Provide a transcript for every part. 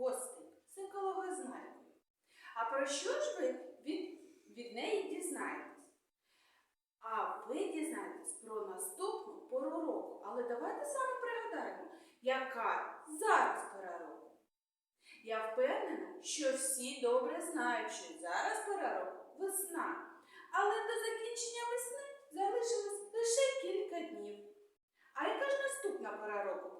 гарною гостею, соколовознайкою. А про що ж ви від, від неї дізнаєтесь? А ви дізнаєтесь про наступну пору року. Але давайте саме пригадаємо, яка зараз пора року. Я впевнена, що всі добре знають, що зараз пора року весна. Але до закінчення весни залишилось лише кілька днів. А яка ж наступна пора року?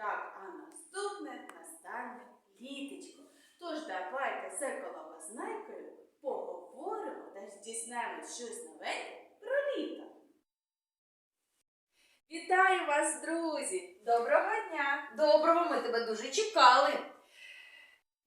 Так, а наступне настане літочко. Тож давайте секолова знайкою поговоримо та дізнаємось щось новеньке про літо. Вітаю вас, друзі! Доброго дня! Доброго, ми тебе дуже чекали.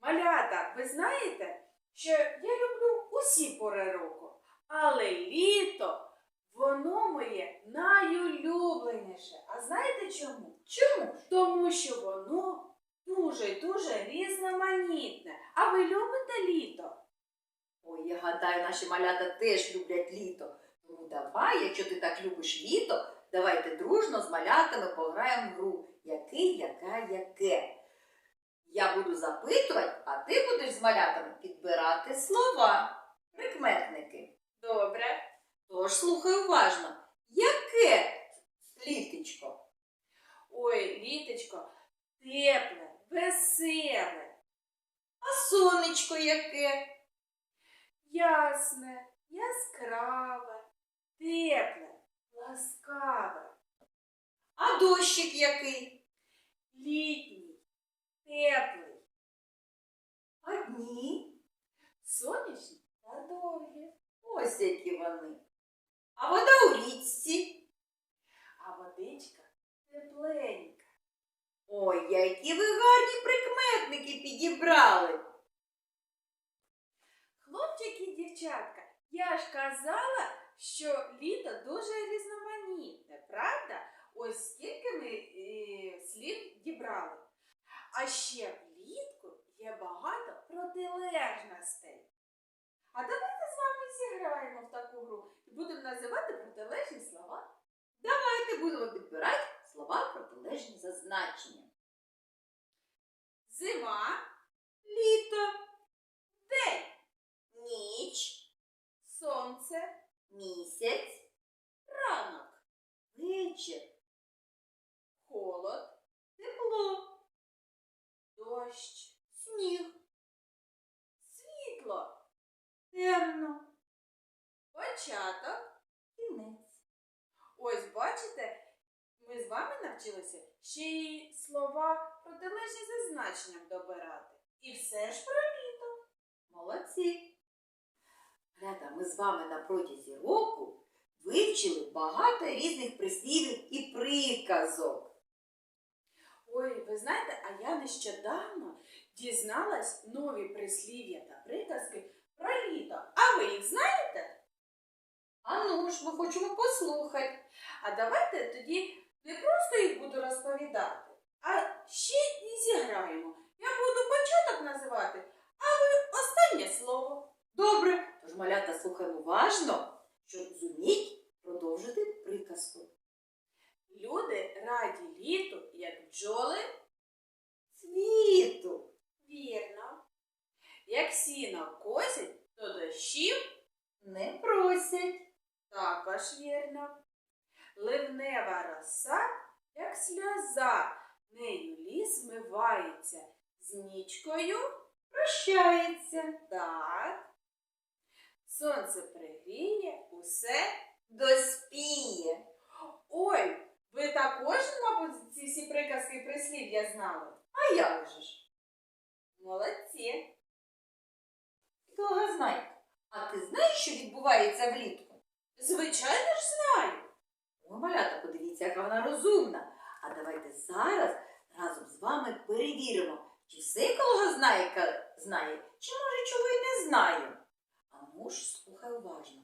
Малята, ви знаєте, що я люблю усі пори року, але літо воно моє найулюбленіше. А знаєте чому? Чому? Тому що воно дуже-дуже різноманітне. А ви любите літо? Ой, я гадаю, наші малята теж люблять літо. Тому давай, якщо ти так любиш літо, давайте дружно з малятами пограємо в гру. Який, яка, яке. Я буду запитувати, а ти будеш з малятами підбирати слова, прикметники. Добре. Тож слухай уважно. Яке літечко? Ой, літочко, тепле, веселе, А сонечко яке? ясне, яскраве, тепле, ласкаве, А дощик який? літній, теплий, А дні? сонячний та довгі. Ось які вони. А вода у річці. А водичка тепленька. Ой, які ви гарні прикметники підібрали. Хлопчики і дівчатка, я ж казала, що літо дуже різноманітне, правда? Ось скільки ми е, слів дібрали. А ще влітку є багато протилежностей. А давайте з вами зіграємо в таку гру і будемо називати протилежні слова. Давайте будемо підбирати слова протилежні за значенням. Зима, Літо, день, ніч, сонце, місяць, ранок, вечір, холод, тепло, дощ, сніг, світло, темно, початок. кінець. Ось бачите, ми з вами навчилися ще й слова протилежні за значенням добирати. І все ж про. Молодці. Рята, ми з вами на протязі року вивчили багато різних прислівів і приказок. Ой, ви знаєте, а я нещодавно дізналась нові прислів'я та приказки про літо. А ви їх знаєте? Ну ми хочемо послухати. А давайте тоді не просто їх буду розповідати, а ще і зіграємо. Я буду початок називати, а ви останнє слово. Добре, тож малята слухаємо уважно, щоб зуміть продовжити приказку. Люди раді літу, як бджоли Світу. Вірно. Як сіно косять, то дощів Не просять. Також вірно. Ливнева роса, як сльоза, нею ліс мивається, з нічкою Прощається. так. Сонце пригріє, усе. Доспіє. Ой, ви також, мабуть, ці всі приказки і прислів'я знали? А як же ж? Молодці. Микола знає. А ти знаєш, що відбувається влітку? Звичайно ж знаю. О, малята, подивіться, яка вона розумна. А давайте зараз разом з вами перевіримо, чи все колога знає, ка- знає, чи може чого й не знає. А ну ж, слухай уважно.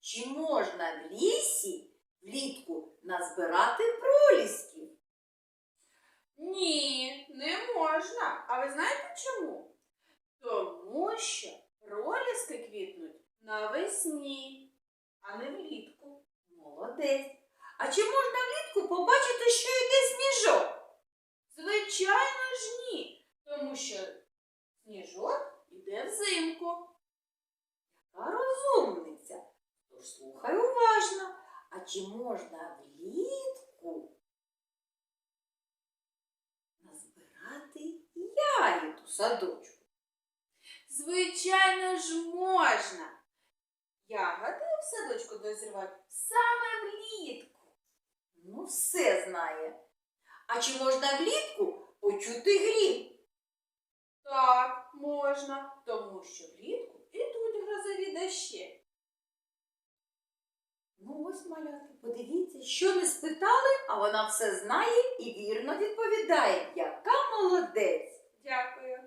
Чи можна в лісі влітку назбирати пролісків? Ні, не можна. А ви знаєте чому? Тому що проліски квітнуть навесні, а не влітку. Молодець. А чи можна влітку побачити, що йде сніжок? Звичайно ж ні, тому що сніжок іде взимку. Яка розумниця. Тож слухай уважно. А чи можна влітку назбирати ягід у садочку? Звичайно ж можна. Ягоди в садочку дозрівають саме влітку. Ну, все знає. А чи можна влітку почути грім? Так, можна, тому що влітку ідуть грозові дощі. Ну, ось, малятки, подивіться, що не спитали, а вона все знає і вірно відповідає. Яка молодець! Дякую.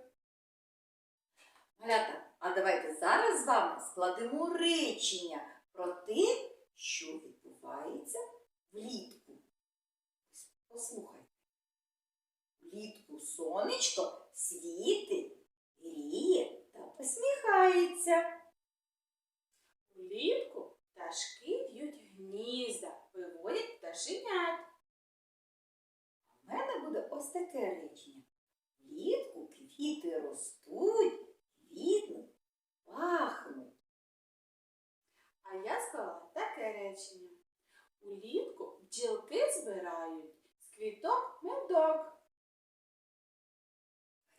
Малята, а давайте зараз з вами складемо речення про те, що відбувається влітку. Послухайте. Влітку сонечко світить, гріє та посміхається. Влітку пташки в'ють гнізда, виводять пташенят. У мене буде ось таке речення. Влітку квіти ростуть, квітнуть, пахнуть. А я сказала таке речення. Улітку бджілки збирають з квіток медок.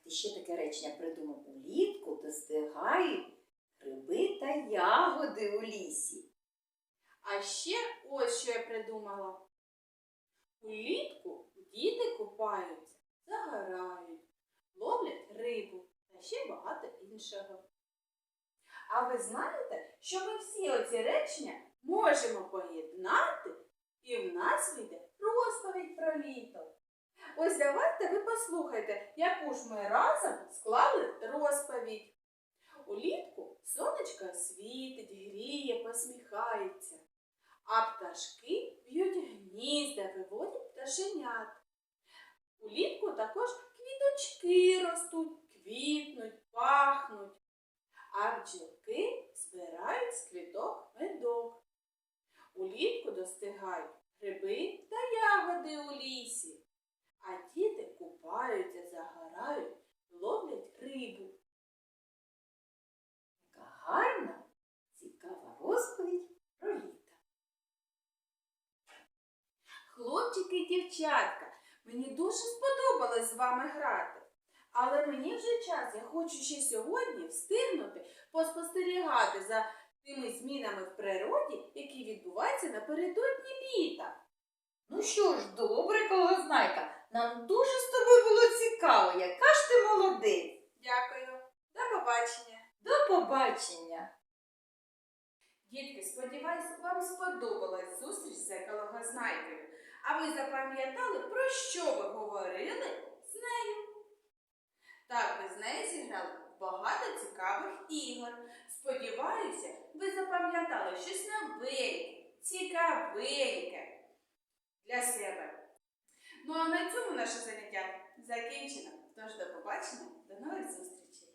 Давайте ще таке речення придумав. Улітку достигають гриби та ягоди у лісі. А ще ось що я придумала. Улітку діти купаються, загорають, ловлять рибу та ще багато іншого. А ви знаєте, що ми всі оці речення можемо поєднати, і в нас вийде розповідь про літо. Ось давайте ви послухайте, яку ж ми разом склали розповідь. Улітку сонечко світить, гріє, посміхається, а пташки б'ють гнізда, виводять пташенят. Улітку також квіточки ростуть, квітнуть, пахнуть, а бджілки збирають з квіток медок. Улітку достигають гриби та ягоди у лісі, а діти купаються, загорають, ловлять рибу. Яка гарна, цікава розповідь про літо. Хлопчики і дівчатка, мені дуже сподобалось з вами грати. Але мені вже час, я хочу ще сьогодні встигнути поспостерігати за тими змінами в природі, які відбуваються напередодні літа. Ну що ж, добре, колознайка, нам дуже з тобою було цікаво, яка ж ти молодець. Дякую. До побачення. До побачення! Дітки, сподіваюся, вам сподобалась зустріч з екологознайкою. А ви запам'ятали, про що ви говорили з нею? Так, ви з нею зіграли багато цікавих ігор. Сподіваюся, ви запам'ятали щось новеньке, цікавеньке для себе. Ну а на цьому наше заняття закінчено. Тож до побачення, до нових зустрічей!